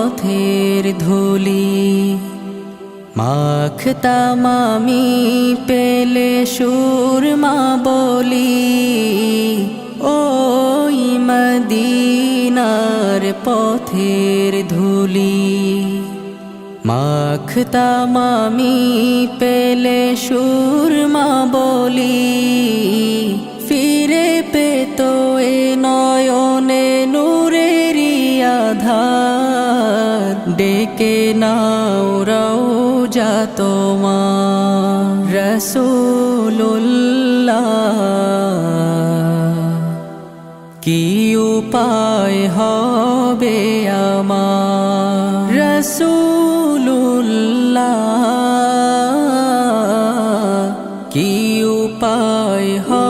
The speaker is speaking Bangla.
পথের ধুলি। মাখতাম আমি, পেলে সুরমা বলি। ওই মদিনার পথের ধুলি। মাখতাম আমি, পেলে সুরমা বলি। ডেকে নাও রওজা তোমার রসুল্লাহ কি উপায় হবে আমার রসুল্লাহ কি উপায় হবে